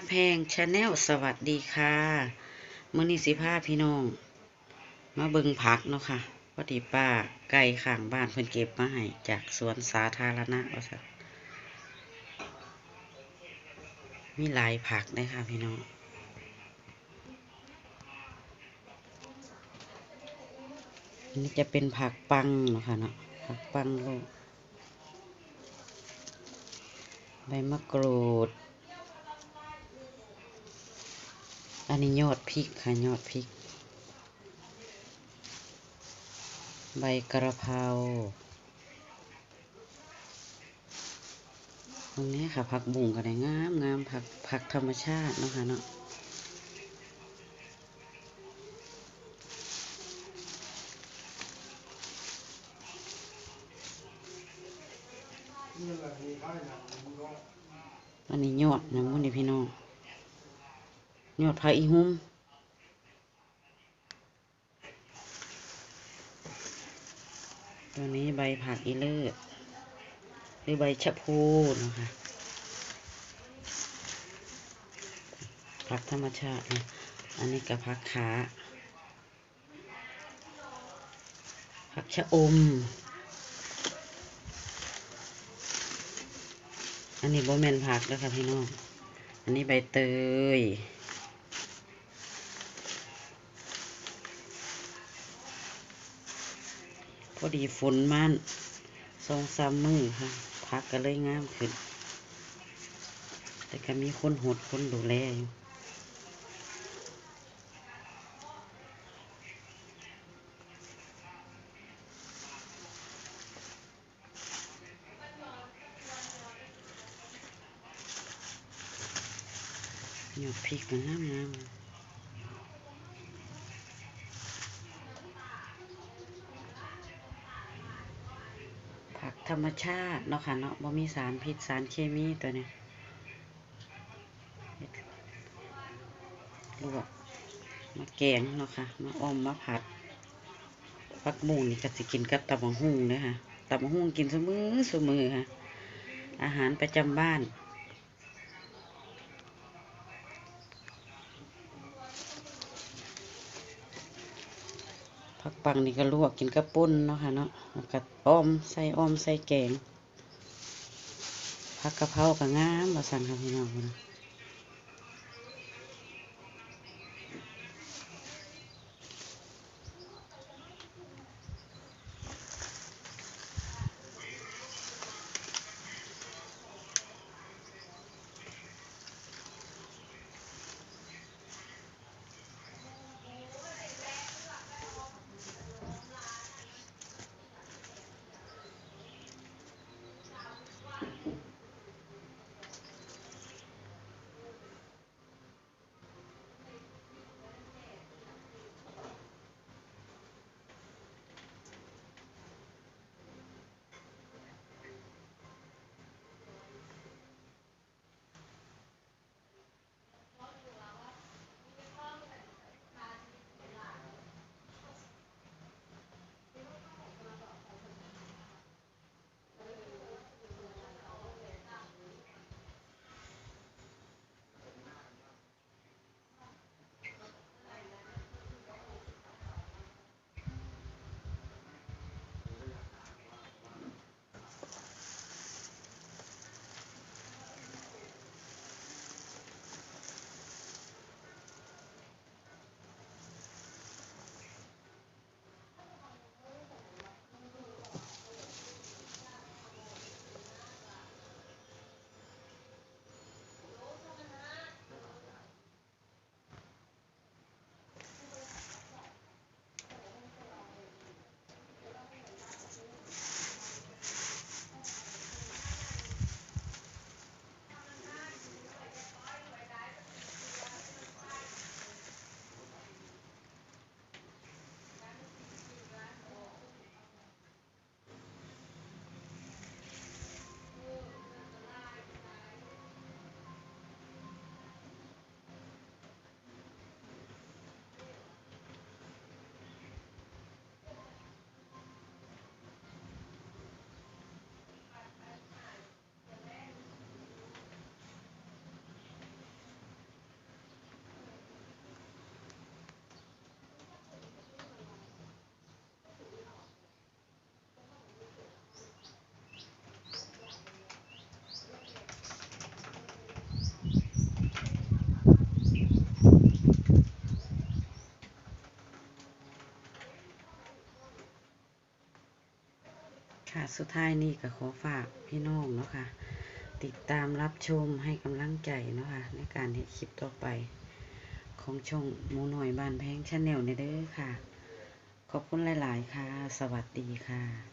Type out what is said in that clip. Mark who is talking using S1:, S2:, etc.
S1: านแพงชาแนลสวัสดีค่ะมื้อนี้สิพาพี่น้อง มาเบิ่งผักเนาะค่ะพอดีป้าไก่ข้างบ้านเพิ่นเก็บมาให้จากสวนสาธารณะว่าซั่นมีหลายผักเลยค่ะพี่น้องอันนี้จะเป็นผักปังเนาะค่ะเนาะผักปังโลกใบมะกรูด อันนี้ยอดพริกค่ะยอดพริก ใบกระเพราตรงนี้ค่ะผักบุ้งก็ได้งามงามผักผักธรรมชาติเนาะค่ะเนาะอันนี้ยอดนะมุนี่พี่น้อง ยอดผักอีหุ่มตัวนี้ใบผักอีเลิศหรือใบชะพูนะคะผักธรรมชาตินะอันนี้กับผักขาผักชะอม อันนี้โบแมนผักแล้วค่ะพี่น้อง อันนี้ใบเตย พอดีฝนมันสองสามมือค่ะพักก็เลยงามขึ้น แต่ก็มีคนหดคนดูแลอยู่หยดพริกมันงามผัก ธรรมชาติเนาะค่ะเนาะบ่มีสารพิษสารเคมีตัวนี้ลวกมาแกงเนาะค่ะมาอ้อมมาผัดผักบุ้งนี่ก็สิกินกับตับมังหุ่งเด้อค่ะตับมังหุ่งกินเสมอเสมอค่ะ อาหารประจำบ้าน ปังนี่ก็ลวกกินกระปุ้นเนาะค่ะเนาะแล้วก็อ้อมใส่อ้อมใส่แกงผักกะเพราก็งามมาสั่งค่ะพี่น้องนะ สุดท้ายนี่ก็ขอฝากพี่น้องเนาะค่ะ ติดตามรับชมให้กำลังใจเนาะค่ะ ในการเห็นคลิปต่อไป ของช่องหมูหน่อยบ้านแพงชาแนลในเด้อค่ะ ขอบคุณหลาย ๆ ค่ะ สวัสดีค่ะ